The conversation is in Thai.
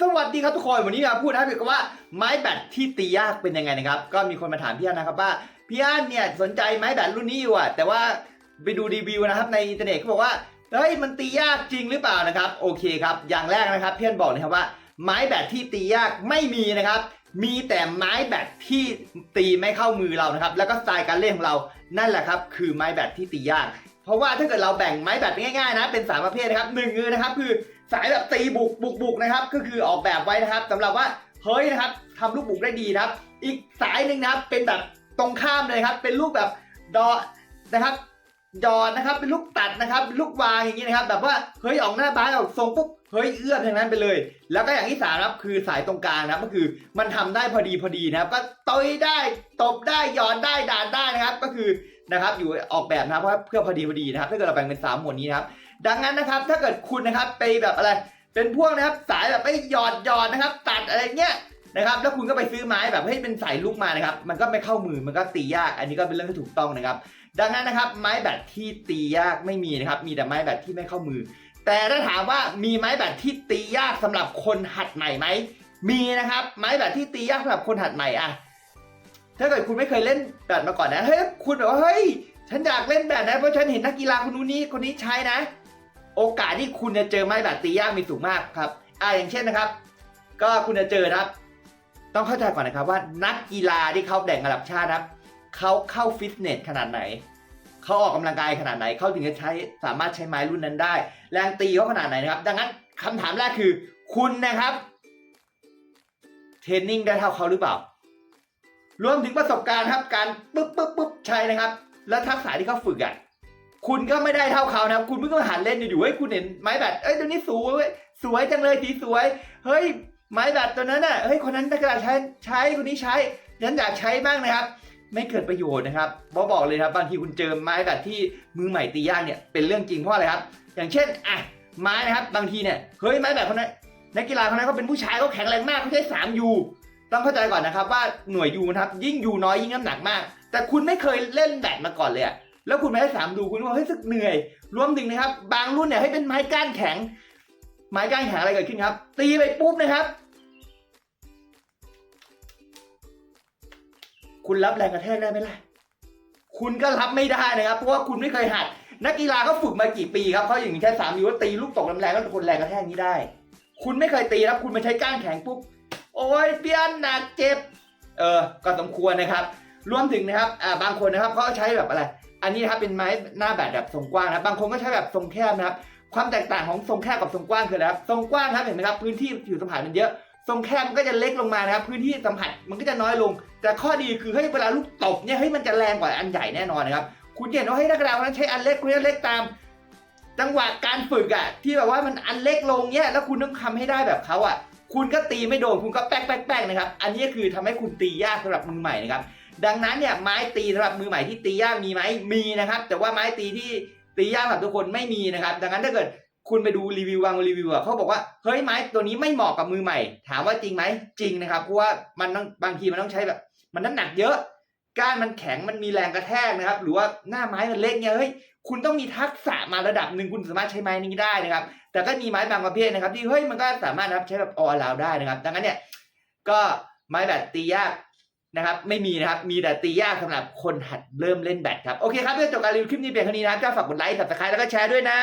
สวัสดีครับทุกคนวันนี้มาพูดนะครับเกี่ยวกับว่าไม้แบตที่ตียากเป็นยังไงนะครับ ก็มีคนมาถามพี่อันนะครับว่าพี่อันเนี่ยสนใจไม้แบตรุ่นนี้อยู่อะแต่ว่าไปดูรีวิวนะครับในอินเทอร์เน็ตเขาบอกว่าเฮ้ยมันตียากจริงหรือเปล่านะครับโอเคครับอย่างแรกนะครับพี่อันบอกเลยครับว่า ไม้แบตที่ตียากไม่มีนะครับ มีแต่ไม้แบตที่ตีไม่เข้ามือเรานะครับ แล้วก็สไตล์การเล่นของเรานั่นแหละครับ คือไม้แบตที่ตียาก เพราะว่าถ้าเกิดเราแบ่งไม้แบตง่ายๆนะเป็นสามประเภทนะครับหนึ่งคือนะครับคือ สายแบบตีบุกบุกบุกนะครับ ก็คือออกแบบไว้นะครับสำหรับว่าเฮ้ยนะครับทำลูกบุกได้ดีนะครับ อีกสายหนึ่งนะครับเป็นแบบตรงข้ามเลยครับ เป็นลูกแบบดอนะครับดอนนะครับเป็นลูกตัดนะครับเป็นลูกวางอย่างนี้นะครับแบบว่าเฮ้ยออกหน้าบ้านออกทรงปุ๊บเฮ้ยเอื้อมทางนั้นไปเลย แล้วก็อย่างที่สามครับคือสายตรงกลางนะครับก็คือมันทำได้พอดีพอดีนะครับ ก็ต่อยได้ตบได้หยอนได้ด่านได้นะครับ ก็คือนะครับอยู่ออกแบบนะครับเพื่อเพื่อพอดีพอดีนะครับถ้าเกิดเราแบ่งเป็นสามหมวดนี้นะครับ ดังนั้นนะครับ ถ้าเกิดคุณนะครับไปแบบอะไร เป็นพวกนะครับสายแบบไปหยอดหยอดนะครับ ตัดอะไรเงี้ยนะครับ แล้วคุณก็ไปซื้อไม้แบบให้เป็นสายลูกมานะครับ มันก็ไม่เข้ามือมันก็ตียาก อันนี้ก็เป็นเรื่องที่ถูกต้องนะครับ ดังนั้นนะครับ ไม้แบตที่ตียากไม่มีนะครับ มีแต่ไม้แบตที่ไม่เข้ามือ แต่ถ้าถามว่ามีไม้แบตที่ตียากสำหรับคนหัดใหม่ไหมมีนะครับ ไม้แบตที่ตียากสำหรับคนหัดใหม่อะถ้าเกิดคุณไม่เคยเล่นแบดมาก่อนนะ เฮ้ย คุณแบบว่า เฮ้ย ฉันอยากเล่นแบดนะ เพราะฉันเห็นนักกีฬาคนนู้นนี้คนนี้ใช้นะ โอกาสที่คุณจะเจอไม้แบตตียากมีสูงมากครับอ่าอย่างเช่นนะครับ ก็คุณจะเจอนะครับ ต้องเข้าใจก่อนนะครับว่านักกีฬาที่เขาแด่งระดับชาตินะครับเขาเข้าฟิตเนสขนาดไหนเขาออกกำลังกายขนาดไหนเขาถึงจะใช้สามารถใช้ไม้รุ่นนั้นได้ แรงตีเขาขนาดไหนนะครับ ดังนั้นคำถามแรกคือ คุณนะครับเทรนนิ่งได้เท่าเขาหรือเปล่ารวมถึงประสบการณ์ครับการปึ๊บปึ๊บปึ๊บใช่นะครับ แล้วทักษะที่เขาฝึกอะ คุณก็ไม่ได้เท่าเขานะคุณเพิ่งมาหัดเล่นอยู่ๆเฮ้ยคุณเห็นไม้แบตเอ้ยตัวนี้สวยสวยจังเลยสีสวย เฮ้ยไม้แบตตัวนั้นน่ะเฮ้ยคนนั้นนักกีฬาใช้ใช้คนนี้ใช้ฉันอยากใช้บ้างนะครับ ไม่เกิดประโยชน์นะครับบอกบอกเลยครับบางทีคุณเจอไม้แบตที่มือใหม่ตียากเนี่ยเป็นเรื่องจริงเพราะอะไรครับ อย่างเช่นอะไม้นะครับบางทีเนี่ยเฮ้ยไม้แบตคนนั้นนักกีฬาคนนั้นเขาเป็นผู้ชายเขาแข็งแรงมากเขาใช้3ยูต้องเข้าใจก่อนนะครับว่าหน่วยยูนะครับยิ่งยูน้อยยิ่งน้ำหนักมาก แต่คุณไม่เคยเล่นแบดมาก่อนเลยอะ แล้วคุณไปให้สามดูคุณว่าเฮ้ยสึกเหนื่อย รวมถึงนะครับ บางรุ่นเนี่ยให้เป็นไม้ก้านแข็ง ไม้ก้านแข็งอะไรเกิดขึ้นครับ ตีไปปุ๊บนะครับ คุณรับแรงกระแทกได้ไหมล่ะ คุณก็รับไม่ได้นะครับ เพราะว่าคุณไม่เคยหัด นักกีฬาเขาฝึกมากี่ปีครับเขาอย่างนี้ใช้สามยูว่าตีลูกตกแรงๆก็ทนแรงกระแทกนี้ได้ คุณไม่เคยตีครับ คุณมาใช้ก้านแข็งปุ๊บ โอ้ยเปี้ยนหนักเจ็บ เออ ก็สมควรนะครับ รวมถึงนะครับ อ่า บางคนนะครับเขาใช้แบบอะไร อันนี้นะครับเป็นไม้หน้าแบบแบบทรงกว้างนะบางคนก็ใช้แบบทรงแคบนะครับ ความแตกต่างของทรงแคบกับทรงกว้างคืออะไรครับทรงกว้างครับเห็นไหมครับพื้นที่ผิวสัมผัสมันเยอะทรงแคบมันก็จะเล็กลงมานะครับพื้นที่สัมผัสมันก็จะน้อยลง แต่ข้อดีคือเฮ้ยเวลาลูกตบเนี่ยเฮ้ยมันจะแรงกว่าอันใหญ่แน่นอนนะครับคุณเห็นว่าเฮ้ยนักกีฬาคนนั้นใช้อันเล็กคุณจะเล็กตาม จังหวะการฝึกอะที่แบบว่ามันอันเล็กลงเนี่ยแล้วคุณต้องทำให้ได้แบบเขาอะคุณก็ตีไม่โดนคุณก็แป๊กแป๊กแป๊กนะครับ อันนี้คือทำให้คุณตียากสำหรับมือใหม่นะครับ ดังนั้นเนี่ยไม้ตีสำหรับมือใหม่ที่ตียากมีไหมมีนะครับ แต่ว่าไม้ตีที่ตียากสำหรับทุกคนไม่มีนะครับ ดังนั้นถ้าเกิดคุณไปดูรีวิวบางรีวิวอะเขาบอกว่าเฮ้ยไม้ตัวนี้ไม่เหมาะกับมือใหม่ ถามว่าจริงไหมจริงนะครับเพราะว่ามันต้องบางทีมันต้องใช้แบบ มันน้ำหนักเยอะ ก้านมันแข็งมันมีแรงกระแทกนะครับ หรือว่าหน้าไม้มันเล็กเนี่ยเฮ้ยคุณต้องมีทักษะมาระดับหนึ่งคุณสามารถใช้ไม้นี้ได้นะครับ แต่ก็มีไม้บางประเภทนะครับ ที่เฮ้ยมันก็สามารถนะครับใช้แบบออลาวได้นะครับ ดังนั้นเนี่ยก็ไม้แบตตียาก นะครับไม่มีนะครับ มีแต่ตียากสำหรับคนหัดเริ่มเล่นแบดครับ โอเคครับเพื่อจบการรีวิวคลิปนี้เพียงเท่านี้นะครับก็ฝากกดไลค์ subscribe แล้วก็แชร์ด้วยนะ